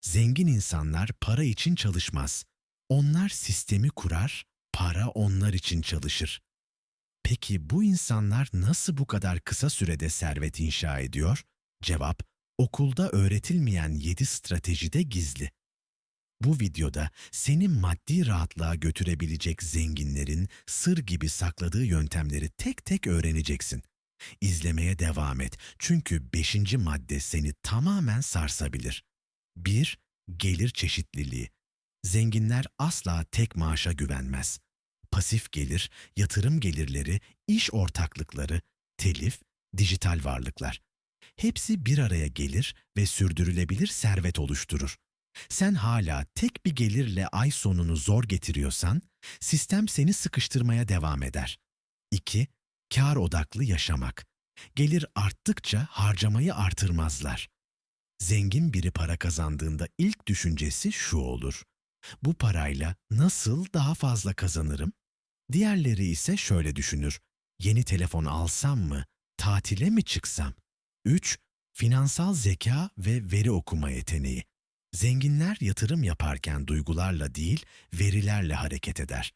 Zengin insanlar para için çalışmaz. Onlar sistemi kurar, para onlar için çalışır. Peki bu insanlar nasıl bu kadar kısa sürede servet inşa ediyor? Cevap, okulda öğretilmeyen 7 stratejide gizli. Bu videoda seni maddi rahatlığa götürebilecek zenginlerin sır gibi sakladığı yöntemleri tek tek öğreneceksin. İzlemeye devam et çünkü 5. madde seni tamamen sarsabilir. 1. Gelir çeşitliliği. Zenginler asla tek maaşa güvenmez. Pasif gelir, yatırım gelirleri, iş ortaklıkları, telif, dijital varlıklar. Hepsi bir araya gelir ve sürdürülebilir servet oluşturur. Sen hala tek bir gelirle ay sonunu zor getiriyorsan, sistem seni sıkıştırmaya devam eder. 2. Kar odaklı yaşamak. Gelir arttıkça harcamayı artırmazlar. Zengin biri para kazandığında ilk düşüncesi şu olur. Bu parayla nasıl daha fazla kazanırım? Diğerleri ise şöyle düşünür. Yeni telefon alsam mı? Tatile mi çıksam? 3. Finansal zeka ve veri okuma yeteneği. Zenginler yatırım yaparken duygularla değil, verilerle hareket eder.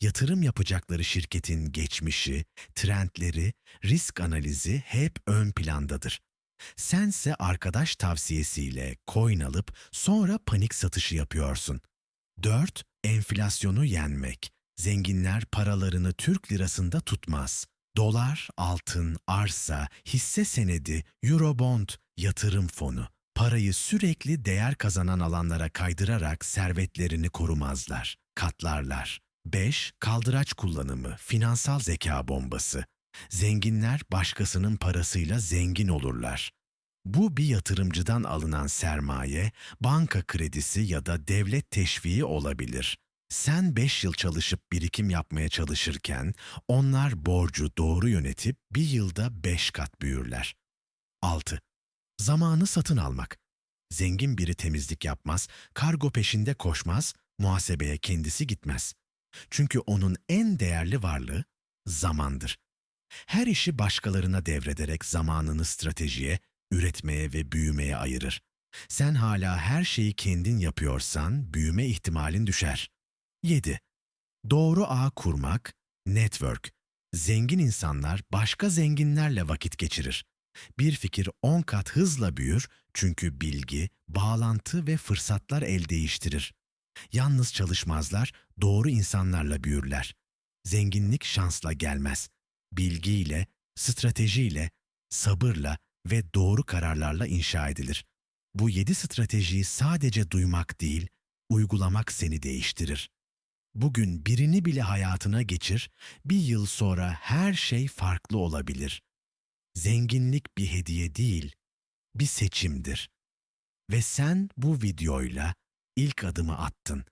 Yatırım yapacakları şirketin geçmişi, trendleri, risk analizi hep ön plandadır. Sense arkadaş tavsiyesiyle coin alıp sonra panik satışı yapıyorsun. 4. Enflasyonu yenmek. Zenginler paralarını Türk lirasında tutmaz. Dolar, altın, arsa, hisse senedi, eurobond, yatırım fonu. Parayı sürekli değer kazanan alanlara kaydırarak servetlerini korumazlar, katlarlar. 5. Kaldıraç kullanımı, finansal zeka bombası. Zenginler başkasının parasıyla zengin olurlar. Bu bir yatırımcıdan alınan sermaye, banka kredisi ya da devlet teşviği olabilir. Sen 5 yıl çalışıp birikim yapmaya çalışırken onlar borcu doğru yönetip bir yılda 5 kat büyürler. 6. Zamanı satın almak. Zengin biri temizlik yapmaz, kargo peşinde koşmaz, muhasebeye kendisi gitmez. Çünkü onun en değerli varlığı zamandır. Her işi başkalarına devrederek zamanını stratejiye, üretmeye ve büyümeye ayırır. Sen hala her şeyi kendin yapıyorsan büyüme ihtimalin düşer. 7. Doğru ağ kurmak, network. Zengin insanlar başka zenginlerle vakit geçirir. Bir fikir 10 kat hızla büyür çünkü bilgi, bağlantı ve fırsatlar el değiştirir. Yalnız çalışmazlar, doğru insanlarla büyürler. Zenginlik şansla gelmez. Bilgiyle, stratejiyle, sabırla ve doğru kararlarla inşa edilir. Bu yedi stratejiyi sadece duymak değil, uygulamak seni değiştirir. Bugün birini bile hayatına geçir, bir yıl sonra her şey farklı olabilir. Zenginlik bir hediye değil, bir seçimdir. Ve sen bu videoyla ilk adımı attın.